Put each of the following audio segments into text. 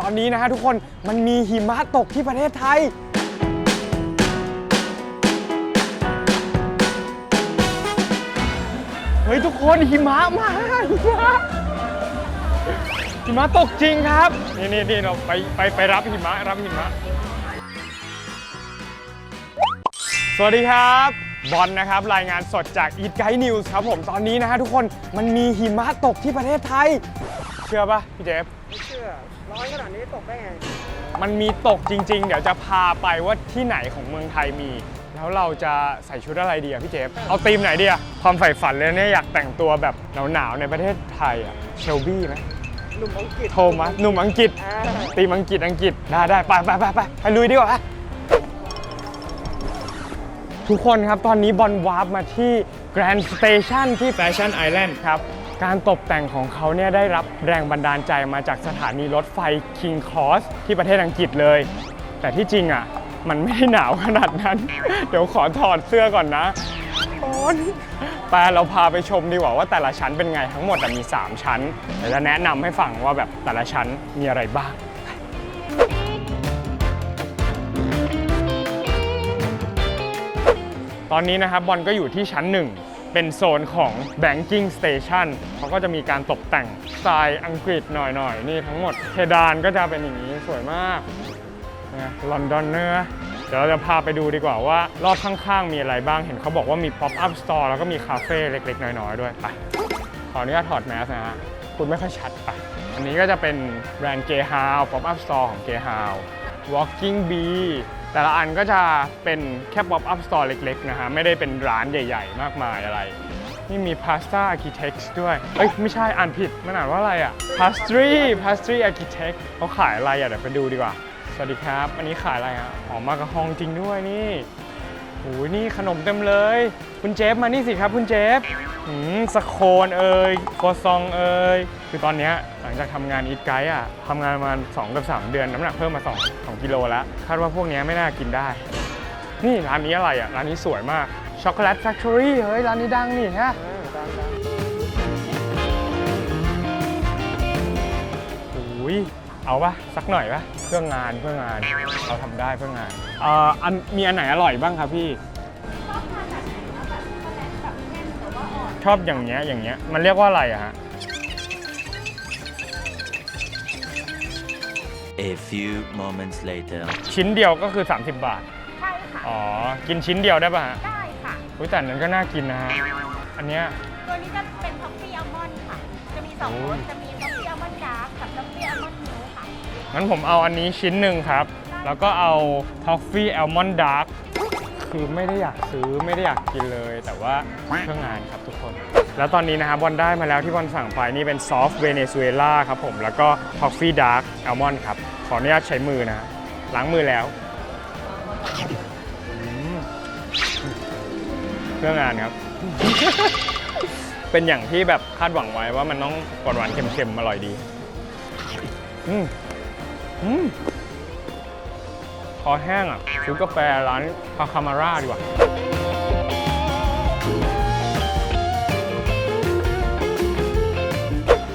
ตอนนี้นะฮะทุกคนมันมีหิมะตกที่ประเทศไทย เฮ้ยทุกคนหิมะมาหิมะหิมะตกจริงครับ นี่นี่นี่เราไปไปไปรับหิมะรับหิมะ สวัสดีครับ บอลนะครับรายงานสดจาก Eat Guide News ครับผมตอนนี้นะฮะทุกคนมันมีหิมะตกที่ประเทศไทย เชื่อปะพี่เจฟไม่เชื่อ อนขนาดนี้ตกได้ไง มันมีตกจริง ๆ เดี๋ยวจะพาไปว่าที่ไหนของเมืองไทยมี แล้วเราจะใส่ชุดอะไรดีอะพี่เจฟ เอาธีมไหนดีอะความใฝ่ฝันเลยเนี่ยอยากแต่งตัวแบบหนาวๆในประเทศไทยอะเชลบี้ไหมหนุ่มอังกฤษโทมัสหนุ่มอังกฤษ อ่าธีมอังกฤษอังกฤษได้ได้ไปไปไปไปไปลุยดีกว่า ทุกคนครับตอนนี้บอลวาร์ปมาที่ Grand Station ที่ Fashion Island ครับ การตกแต่งของเขาเนี่ยได้รับแรงบันดาลใจมาจากสถานีรถไฟ King Cross ที่ประเทศอังกฤษเลย แต่ที่จริงอะ มันไม่ได้หนาวขนาดนั้น เดี๋ยวขอถอดเสื้อก่อนนะโอนไปเราพาไปชมดีกว่าว่าแต่ละชั้นเป็นไงทั้งหมดมี 3 ชั้นเดี๋ยวจะแนะนำให้ฟังว่าแบบแต่ละชั้นมีอะไรบ้างตอนนี้นะครับบอลก็อยู่ที่ชั้นหนึ่ง เป็นโซนของ Banking Station เขาก็จะมีการตกแต่งสไตล์อังกฤษหน่อยๆ นี่ทั้งหมดเพดานก็จะเป็นอย่างนี้สวยมากนะลอนดอนเนอร์เดี๋ยวเราจะพาไปดูดีกว่าว่ารอบข้างๆ มีอะไรบ้างเห็นเขาบอกว่ามี Pop Up Store แล้วก็มีคาเฟ่เล็กๆ น้อยๆ ด้วยไปขออนุญาตถอดแมสนะฮะคุณไม่ค่อยชัดไปอันนี้ก็จะเป็นแบรนด์ g a y h o u s e Pop Up Store ของ g a y h o u s e Walking Bee แต่ละอันก็จะเป็นแค่ pop up store เล็กๆนะฮะ ไม่ได้เป็นร้านใหญ่ๆ มากมายอะไร นี่มี pasta architect ด้วย เอ้ย ไม่ใช่อ่านผิด มันอ่านว่าอะไรอะ pastry pastry architect เขาขายอะไรอะ เดี๋ยวไปดูดีกว่า สวัสดีครับ อันนี้ขายอะไรอะอ๋อมากระฮองจริงด้วยนี่โอ้ยนี่ขนมเต็มเลย คุณเจฟมานี่สิครับคุณเจฟหืมสโคนเอ่ยโคซองเอ่ยคือตอนเนี้ย งจากทำงานอีทไกด์อะทำงานประมาณ2กับ 3 เดือนน้ำหนักเพิ่มมา 2 2กิโลแล้ว คาดว่าพวกนี้ไม่น่ากินได้ นี่ร้านนี้อะไรอะ ร้านนี้สวยมากช็อกโกแลตแฟคทอรี่เฮ้ย ร้านนี้ดังนี่ฮะอ่าดังดังโอ้ยเอาปะสักหน่อยปะเพื่องานเพื่องานเราทำได้เพื่องานเอ่ออันมีอันไหนอร่อยบ้างครับพี่ชอบอย่างเงี้ยอย่างเงี้ยมันเรียกว่าอะไรอะฮะ A few moments later. ชิ้นเดียวก็คือ 30 บาท ใช่ค่ะ อ๋อ กินชิ้นเดียวได้ป่ะฮะได้ค่ะ อุ้ยแต่อันนั้นก็น่ากินนะฮะ อันเนี้ย ตัวนี้จะเป็นท็อฟฟี่อัลมอนด์ค่ะ จะมีสองโอ้รยสจะมีท็อฟฟี่อัลมอนด์ดาร์กกับท็อฟฟี่อัลมอนด์มิลค์ค่ะ งั้นผมเอาอันนี้ชิ้นหนึ่งครับ แล้วก็เอาทอฟฟี่แอลมอนด์ดาร์ก คือไม่ได้อยากซื้อไม่ได้อยากกินเลย แต่ว่าเพื่องานครับทุกคน แล้วตอนนี้นะครับบอลได้มาแล้วที่บอลสั่งไปนี่เป็นซอฟต์เวเนซุเอลาครับผมแล้วก็ทอฟฟี่ดาร์กแอลมอนด์ครับ ขออนุญาตใช้มือนะล้างมือแล้วอืมเพื่องานครับ เป็นอย่างที่แบบคาดหวังไว้ว่ามันต้องหวานหวานๆเค็มๆอร่อยดี อืมอืม คอแห้งอะซื้อกาแฟร้านพาคามาร่าดีกว่า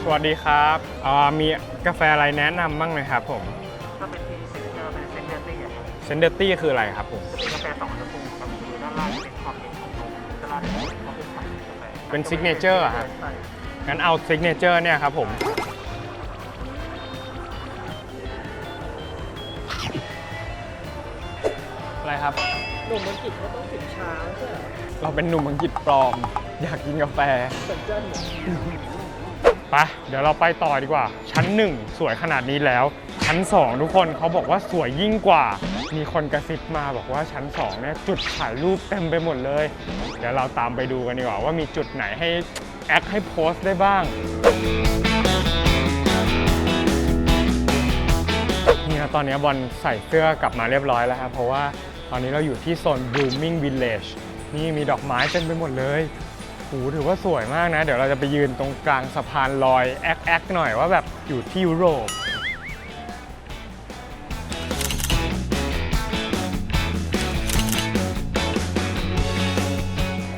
สวัสดีครับอ่ามีกาแฟอะไรแนะนำบ้างไหมครับผมถ้าเป็นทีซิกเนเจอร์เป็นเซนเดอร์ตี้อะเซนเดอร์ตี้คืออะไรครับผมจะเป็นกาแฟสองอุณหภูมิครับคือด้านล่างเป็นความเย็นของนมด้านล่างเป็นความเป็นใสกาแฟเป็น signature อะฮะใช่งั้นเอาซิกเนเจอร์เนี่ยครับผม ฤษเขาต้องถึงเช้าใช่ไหมเราเป็นหนุ่มอังกฤษปลอม อยากกินกาแฟเซนเจอร์ไปเดี๋ยวเราไปต่อดีกว่า ชั้น1สวยขนาดนี้แล้ว ชั้น2ทุกคนเขาบอกว่าสวยยิ่งกว่า มีคนกระซิบมาบอกว่าชั้น2เนี่ยจุดถ่ายรูปเต็มไปหมดเลย เดี๋ยวเราตามไปดูกันดีกว่าว่ามีจุดไหนให้แอคให้โพสต์ได้บ้างนี่นะตอนนี้บอลใส่เสื้อกลับมาเรียบร้อยแล้วครับเพราะว่า ตอนนี้เราอยู่ที่โซน Blooming Village นี่มีดอกไม้เต็มไปหมดเลยโหถือว่าสวยมากนะ เดี๋ยวเราจะไปยืนตรงกลางสะพานลอยแอคแอคหน่อยว่าแบบอยู่ที่ยุโรป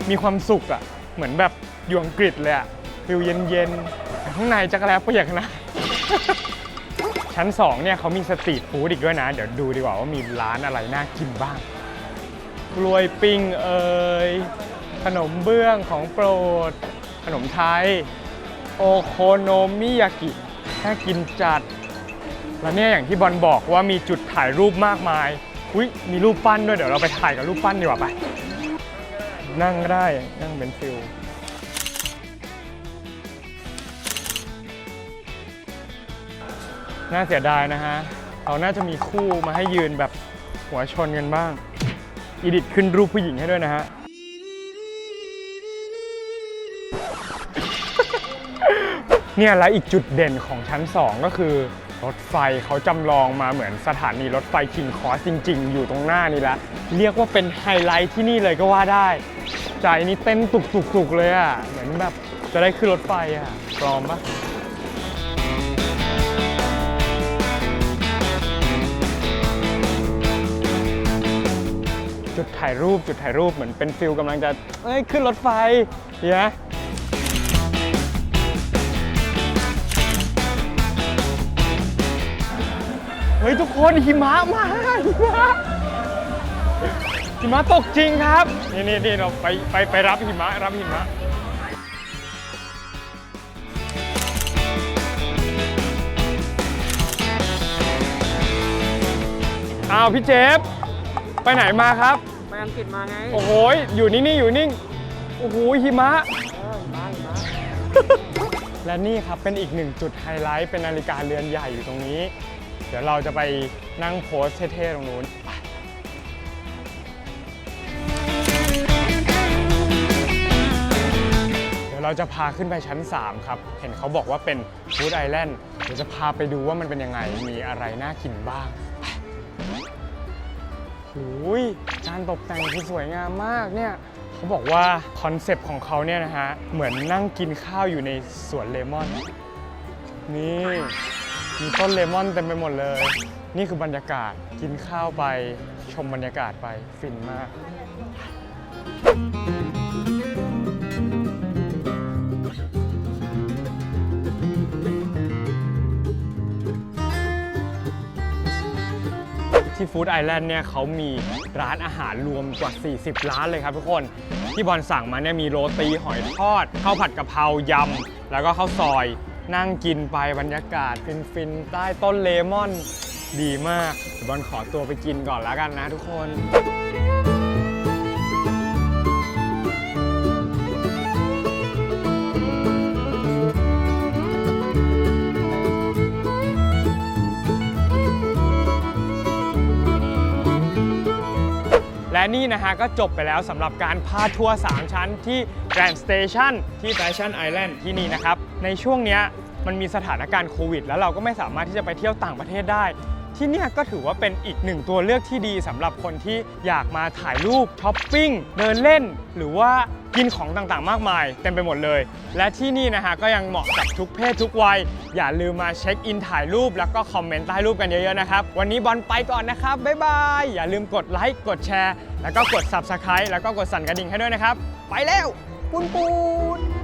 มีความสุขอะ่ะเหมือนแบบอยู่อังกฤษเลยอะ่ะฟิลเย็นๆข้างในจักรแลเปียกนะ ชั้น2เนี่ยเขามีสตรีทฟู้ดอีกด้วยนะ เดี๋ยวดูดีกว่าว่ามีร้านอะไรน่ากินบ้าง กล้วยปิ้งเอ่ยขนมเบื้องของโปรด ขนมไทย โอโคโนมิยากิน่ากินจัด แล้วเนี่ยอย่างที่บอลบอกว่ามีจุดถ่ายรูปมากมาย อุ้ยมีรูปปั้นด้วยเดี๋ยวเราไปถ่ายกับรูปปั้นดีกว่าไป นั่งได้นั่งเป็นฟิล น่าเสียดายนะฮะเราน่าจะมีคู่มาให้ยืนแบบหัวชนกันบ้างอีดิทขึ้นรูปผู้หญิงให้ด้วยนะฮะ เนี่ยและอีกจุดเด่นของชั้น 2 ก็คือรถไฟเขาจำลองมาเหมือนสถานีรถไฟคิงคอสจริง ๆ อยู่ตรงหน้านี่ละ เรียกว่าเป็นไฮไลท์ที่นี่เลยก็ว่าได้ ใจนี่เต้นตุกๆๆเลยอะ่ะ เหมือนแบบจะได้ขึ้นรถไฟอะ่ะปลอมปะ จุดถ่ายรูปจุดถ่ายรูปเหมือนเป็นฟิลกำลังจะเอ้ยขึ้นรถไฟเนี่ยเฮ้ยทุกคนหิมะมาหิมะหิมะตกจริงครับ นี่นี่นี่เราไปไปไปรับหิมะรับหิมะอ้าวพี่เจฟไปไหนมาครับ อังกฤษมาไงโอ้โหอยู่นิ่งๆอยู่นิ่งโอ้โหหิมะ เออมาอีกมาและนี่ครับเป็นอีกหนึ่งจุดไฮไลท์เป็นนาฬิกาเรือนใหญ่อยู่ตรงนี้ เดี๋ยวเราจะไปนั่งโพสเท่ๆตรงนู้นไปเดี๋ยวเราจะพาขึ้นไปชั้น 3 ครับ เห็นเขาบอกว่าเป็นฟู้ดไอแลนด์เดี๋ยวจะพาไปดูว่ามันเป็นยังไงมีอะไรน่ากินบ้างไป หูยการตกแต่งคือสวยงามมากเนี่ยเขาบอกว่าคอนเซปต์ของเขาเนี่ยนะฮะ เหมือนนั่งกินข้าวอยู่ในสวนเลมอน นี่มีต้นเลมอนเต็มไปหมดเลย นี่คือบรรยากาศกินข้าวไปชมบรรยากาศไปฟินมาก ที่ฟู้ดไอแลนด์เนี่ยเขามีร้านอาหารรวมกว่า 40 ร้านเลยครับทุกคน ที่บอลสั่งมาเนี่ยมีโรตีหอยทอดข้าวผัดกะเพรายำ แล้วก็ข้าวซอยนั่งกินไปบรรยากาศฟินๆใต้ต้นเลมอนดีมากบอลขอตัวไปกินก่อนแล้วกันนะทุกคน และนี่นะฮะก็จบไปแล้วสำหรับการพาทัวร์3ชั้นที่ Grand Station ที่ Fashion Island ที่นี่นะครับ ในช่วงเนี้ยมันมีสถานการณ์โควิด แล้วเราก็ไม่สามารถที่จะไปเที่ยวต่างประเทศได้ ที่เนี่ยก็ถือว่าเป็นอีกหนึ่งตัวเลือกที่ดีสำหรับคนที่อยากมาถ่ายรูปช้อปปิ้งเดินเล่น หรือว่า กินของต่างๆ มากมายเต็มไปหมดเลย และที่นี่นะฮะก็ยังเหมาะกับทุกเพศทุกวัย อย่าลืมมาเช็คอินถ่ายรูปแล้วก็คอมเมนต์ใต้รูปกันเยอะๆนะครับ วันนี้บอลไปก่อนนะครับ บ๊ายบาย อย่าลืมกดไลค์กดแชร์ แล้วก็กด Subscribe แล้วก็กดสั่นกระดิ่งให้ด้วยนะครับ ไปแล้วปุนปูน